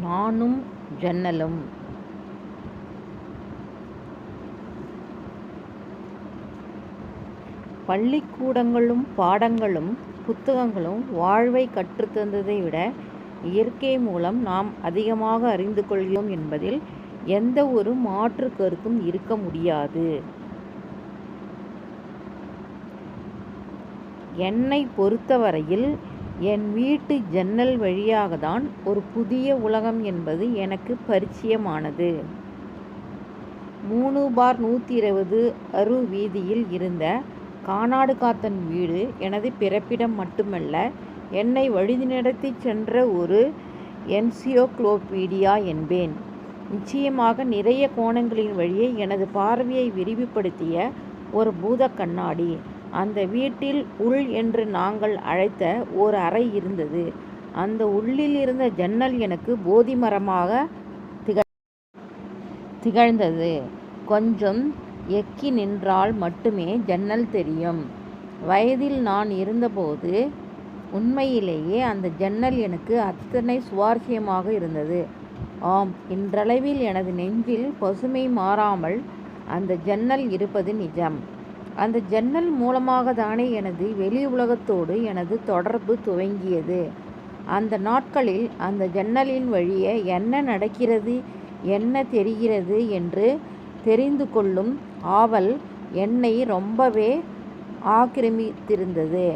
நானும் ஜன்னலும். பள்ளிக்கூடங்களும் பாடங்களும் புத்தகங்களும் வாழ்வை கற்றுத்தந்ததை விட இயற்கை மூலம் நாம் அதிகமாக அறிந்து கொள்கிறோம் என்பதில் எந்த ஒரு மாற்று கருத்தும் இருக்க முடியாது. என்னை பொறுத்தவரையில் என் வீட்டு ஜன்னல் வழியாக தான் ஒரு புதிய உலகம் என்பது எனக்கு பரிச்சயமானது. மூணு பார் நூற்றி இருபது அரு வீதியில் இருந்த கானாடு காத்தன் வீடு எனது பிறப்பிடம் மட்டுமல்ல என்னை வழிநடத்தி சென்ற ஒரு என்சியோக்ளோபீடியா என்பேன். நிச்சயமாக நிறைய கோணங்களின் வழியே எனது பார்வையை விரிவுபடுத்திய ஒரு பூத கண்ணாடி அந்த வீட்டில் உள் என்று நாங்கள் அழைத்த ஓர் அறை இருந்தது. அந்த உள்ளில் இருந்த ஜன்னல் எனக்கு போதி மரமாக திக திகழ்ந்தது. கொஞ்சம் எக்கி நின்றால் மட்டுமே ஜன்னல் தெரியும். வயதில் நான் இருந்தபோது உண்மையிலேயே அந்த ஜன்னல் எனக்கு அத்தனை சுவாரஸ்யமாக இருந்தது. ஆம் இன்றளவில் எனது நெஞ்சில் பசுமை மாறாமல் அந்த ஜன்னல் இருப்பது நிஜம். அந்த ஜன்னல் மூலமாக தானே எனது வெளி உலகத்தோடு எனது தொடர்பு துவங்கியது. அந்த நாட்களில் அந்த ஜன்னலின் வழியே என்ன நடக்கிறது என்ன தெரிகிறது என்று தெரிந்து கொள்ளும் ஆவல் என்னை ரொம்பவே ஆக்கிரமித்திருந்தது.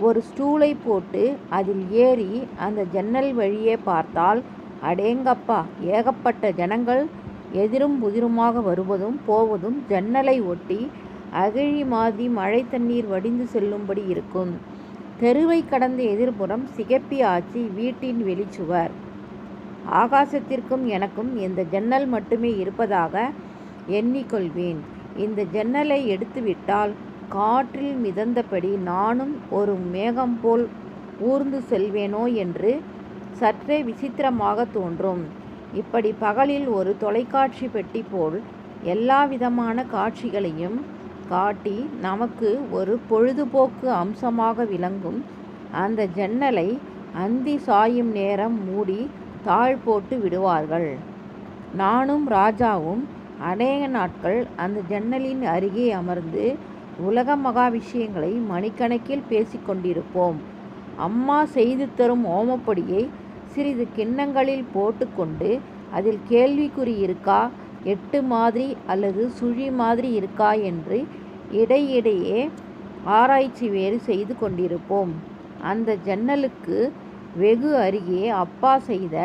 ஒரு ஸ்டூலை போட்டு அதில் ஏறி அந்த ஜன்னல் வழியே பார்த்தால் அடேங்கப்பா ஏகப்பட்ட ஜனங்கள் எதிரும் புதிருமாக வருவதும் போவதும் ஜன்னலை ஒட்டி அகழி மாதிரி மழை தண்ணீர் வடிந்து செல்லும்படி இருக்கும். தெருவை கடந்த எதிர்ப்புறம் சிகப்பி ஆச்சி வீட்டின் வெளிச்சுவர். ஆகாசத்திற்கும் எனக்கும் இந்த ஜன்னல் மட்டுமே இருப்பதாக எண்ணிக்கொள்வேன். இந்த ஜன்னலை எடுத்துவிட்டால் காற்றில் மிதந்தபடி நானும் ஒரு மேகம் போல் ஊர்ந்து செல்வேனோ என்று சற்றே விசித்திரமாக தோன்றும். இப்படி பகலில் ஒரு தொலைக்காட்சி பெட்டி போல் எல்லா விதமான காட்சிகளையும் காட்டி நமக்கு ஒரு பொழுதுபோக்கு அம்சமாக விளங்கும். அந்த ஜன்னலை அந்தி சாயும் நேரம் மூடி தாழ் போட்டு விடுவார்கள். நானும் ராஜாவும் அநேக நாட்கள் அந்த ஜன்னலின் அருகே அமர்ந்து உலக மகா விஷயங்களை மணிக்கணக்கில் பேசிக்கொண்டிருப்போம் அம்மா செய்து தரும் ஓமப்பொடியை சிறிது கிண்ணங்களில் போட்டுக்கொண்டு அதில் கேள்விக்குறி இருக்கா? எட்டு மாதிரி அல்லது சுழி மாதிரி இருக்கா என்று இடையிடையே ஆராய்ச்சி வேறு செய்து கொண்டிருப்போம். அந்த ஜன்னலுக்கு வெகு அருகே அப்பா செய்த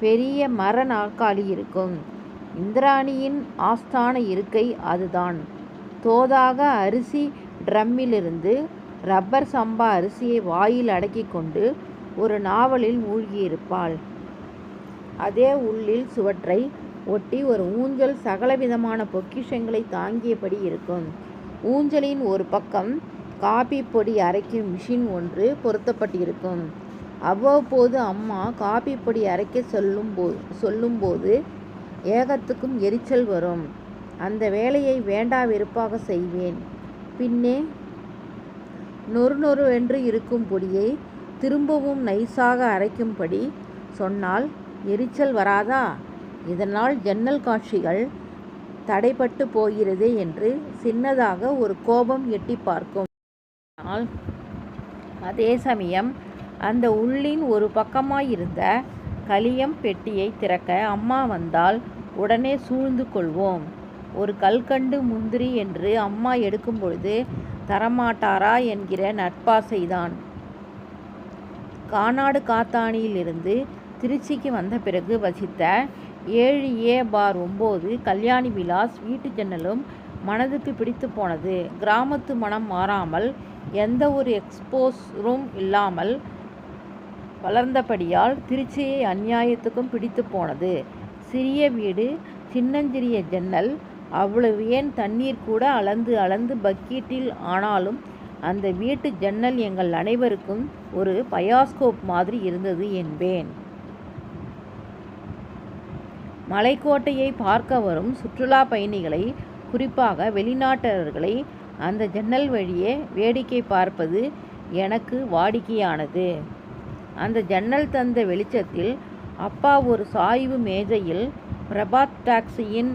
பெரிய மர நாற்காலி இருக்கும். இந்திராணியின் ஆஸ்தான இருக்கை அதுதான். தோதாக அரிசி ட்ரம்மிலிருந்து ரப்பர் சம்பா அரிசியை வாயில் அடக்கி கொண்டு ஒரு நாவலில் மூழ்கியிருப்பாள். அதே உள்ளில் சுவற்றை ஒட்டி ஒரு ஊஞ்சல் சகலவிதமான பொக்கிஷங்களை தாங்கியபடி இருக்கும். ஊஞ்சலின் ஒரு பக்கம் காபி பொடி அரைக்கும் மிஷின் ஒன்று பொருத்தப்பட்டிருக்கும். அவ்வப்போது அம்மா காபி பொடி அரைக்க சொல்லும் போ சொல்லும்போது ஏகத்துக்கும் எரிச்சல் வரும். அந்த வேலையை வேண்டா வெறுப்பாக செய்வேன். பின்னே நொறு நொறுவென்று இருக்கும் பொடியை திரும்பவும் நைஸாக அரைக்கும்படி சொன்னால் எரிச்சல் வராதா? இதனால் ஜன்னல் காட்சிகள் தடைப்பட்டு போகிறது என்று சின்னதாக ஒரு கோபம் எட்டி பார்க்கும். ஆனால் அதே சமயம் அந்த உள்ளின் ஒரு பக்கமாயிருந்த கலியம் பெட்டியை திறக்க அம்மா வந்தால் உடனே சூழ்ந்து கொள்வோம். ஒரு கல்கண்டு முந்திரி என்று அம்மா எடுக்கும் பொழுது தரமாட்டாரா? என்கிற நட்பாசைதான். கானாடு காத்தானியிலிருந்து திருச்சிக்கு வந்த பிறகு வசித்த ஏழு ஏ பார் ஒம்பது கல்யாணி விலாஸ் வீட்டு ஜன்னலும் மனதுக்கு பிடித்து போனது. கிராமத்து மனம் மாறாமல் எந்த ஒரு எக்ஸ்போஸரும் இல்லாமல் வளர்ந்தபடியால் திருச்சியை அநியாயத்துக்கும் பிடித்து போனது. சிறிய வீடு சின்னஞ்சிறிய ஜன்னல் அவ்வளவு ஏன் தண்ணீர் கூட அளந்து அளந்து பக்கீட்டில் ஆனாலும் அந்த வீட்டு ஜன்னல் எங்கள் அனைவருக்கும் ஒரு பயாஸ்கோப் மாதிரி இருந்தது என்பேன். மலைக்கோட்டையை பார்க்க வரும் சுற்றுலா பயணிகளை குறிப்பாக வெளிநாட்டவர்களை அந்த ஜன்னல் வழியே வேடிக்கை பார்ப்பது எனக்கு வாடிக்கையானது. அந்த ஜன்னல் தந்த வெளிச்சத்தில் அப்பா ஒரு சாய்வு மேஜையில் பிரபாத் டாக்ஸியின்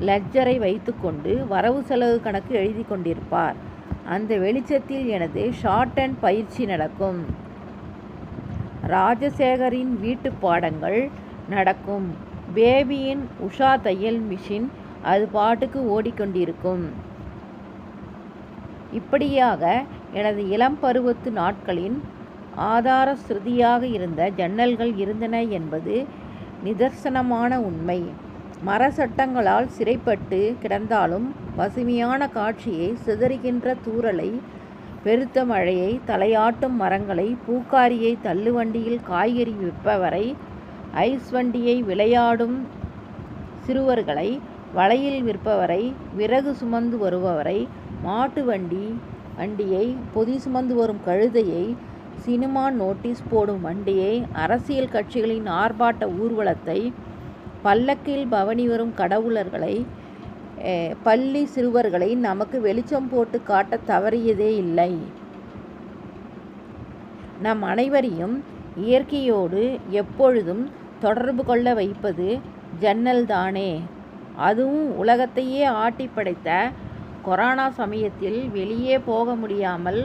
லெட்ஜரை வைத்துக்கொண்டு வரவு செலவு கணக்கு எழுதி கொண்டிருப்பார். அந்த வெளிச்சத்தில் எனது ஷார்ட் அண்ட் பயிற்சி நடக்கும். ராஜசேகரின் வீட்டு பாடங்கள் நடக்கும். பேபியின் உஷா தையல் மிஷின் அது பாட்டுக்கு ஓடிக்கொண்டிருக்கும். இப்படியாக எனது இளம் பருவத்து நாட்களின் ஆதார ஸ்ருதியாக இருந்த ஜன்னல்கள் இருந்தன என்பது நிதர்சனமான உண்மை. மர சட்டங்களால் சிறைப்பட்டு கிடந்தாலும் பசுமையான காட்சியை சிதறுகின்ற தூறலை பெருத்த மழையை தலையாட்டும் மரங்களை பூக்காரியை தள்ளுவண்டியில் காய்கறி விற்பவரை ஐஸ் வண்டியை விளையாடும் சிறுவர்களை வளையில் விற்பவரை விறகு சுமந்து வருபவரை மாட்டு வண்டி வண்டியை பொதி சுமந்து வரும் கழுதையை சினிமா நோட்டீஸ் போடும் வண்டியை அரசியல் கட்சிகளின் ஆர்ப்பாட்ட ஊர்வலத்தை பல்லக்கில் பவனி வரும் கடவுளர்களை பள்ளி சிறுவர்களை நமக்கு வெளிச்சம் போட்டு காட்ட தவறியதே இல்லை. நம் அனைவரையும் இயற்கையோடு எப்பொழுதும் தொடர்பு கொள்ள வைப்பது ஜன்னல் தானே. அதுவும் உலகத்தையே ஆட்டி படைத்த கொரோனா சமயத்தில் வெளியே போக முடியாமல்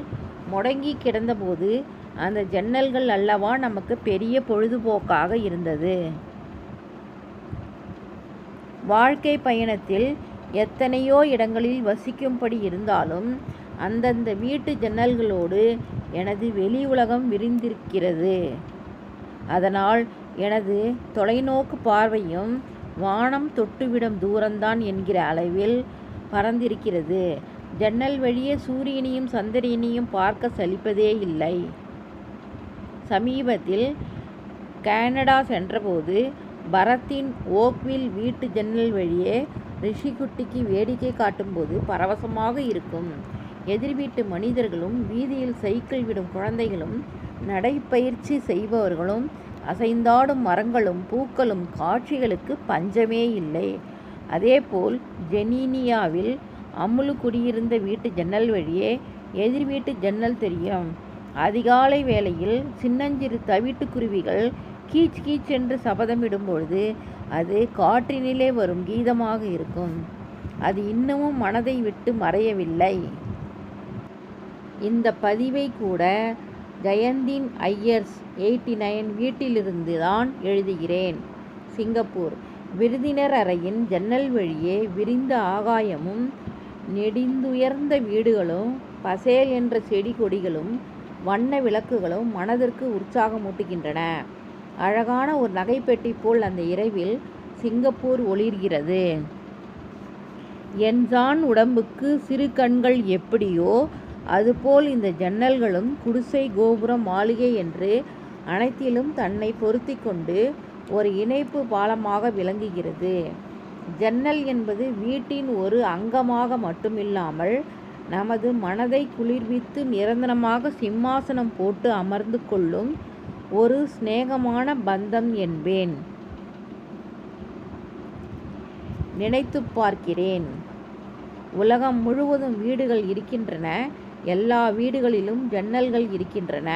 முடங்கி கிடந்தபோது அந்த ஜன்னல்கள் அல்லவா நமக்கு பெரிய பொழுதுபோக்காக இருந்தது. வாழ்க்கை பயணத்தில் எத்தனையோ இடங்களில் வசிக்கும்படி இருந்தாலும் அந்தந்த வீட்டு ஜன்னல்களோடு எனது வெளி உலகம் விரிந்திருக்கிறது. அதனால் எனது தொலைநோக்கு பார்வையும் வானம் தொட்டுவிடும் தூரம்தான் என்கிற அளவில் பறந்திருக்கிறது. ஜன்னல் வழியே சூரியனையும் சந்திரனையும் பார்க்க சலிப்பதே இல்லை. சமீபத்தில் கனடா சென்றபோது பரத்தின் ஓக்வில் வீட்டு ஜன்னல் வழியே ரிஷிகுட்டிக்கு வேடிக்கை காட்டும்போது பரவசமாக இருக்கும். எதிர் வீட்டு மனிதர்களும் வீதியில் சைக்கிள் விடும் குழந்தைகளும் நடைப்பயிற்சி செய்பவர்களும் அசைந்தாடும் மரங்களும் பூக்களும் காட்சிகளுக்கு பஞ்சமே இல்லை அதேபோல் ஜெனீனியாவில் அம்முலு குடியிருந்த வீட்டு ஜன்னல் வழியே எதிர் வீட்டு ஜன்னல் தெரியும். அதிகாலை வேளையில் சின்னஞ்சிறு தவிட்டுக்குருவிகள் கீச் கீச் என்று சபதமிடும் பொழுது அது காற்றினிலே வரும் கீதமாக இருக்கும். அது இன்னமும் மனதை விட்டு மறையவில்லை. இந்த பதிவை கூட ஜெயந்தின் ஐயர்ஸ் எயிட்டி நைன் வீட்டிலிருந்து தான் எழுதுகிறேன். சிங்கப்பூர். விருந்தினர் அறையின் ஜன்னல் வழியே விரிந்த ஆகாயமும் நெடிந்துயர்ந்த வீடுகளும் பசேல் என்ற செடி கொடிகளும் வண்ண விளக்குகளும் மனதிற்கு உற்சாகமூட்டுகின்றன. அழகான ஒரு நகைப்பெட்டி போல் அந்த இரவில் சிங்கப்பூர் ஒளிர்கிறது. என்ஜான் உடம்புக்கு சிறு கண்கள் எப்படியோ அதுபோல் இந்த ஜன்னல்களும் குடிசை கோபுரம் மாளிகை என்று அனைத்திலும் தன்னை பொருத்தி கொண்டு ஒரு இணைப்பு பாலமாக விளங்குகிறது. ஜன்னல் என்பது வீட்டின் ஒரு அங்கமாக மட்டுமில்லாமல் நமது மனதை குளிர்வித்து நிரந்தரமாக சிம்மாசனம் போட்டு அமர்ந்து கொள்ளும் ஒரு சிநேகமான பந்தம் என்பேன். நினைத்து பார்க்கிறேன். உலகம் முழுவதும் வீடுகள் இருக்கின்றன. எல்லா வீடுகளிலும் ஜன்னல்கள் இருக்கின்றன.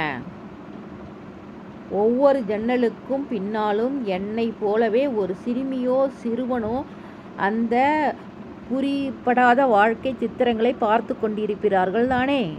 ஒவ்வொரு ஜன்னலுக்கும் பின்னாலும் என்னை போலவே ஒரு சிறுமியோ சிறுவனோ அந்த புரிப்படாத வாழ்க்கை சித்திரங்களை பார்த்து கொண்டிருக்கிறார்கள் தானே?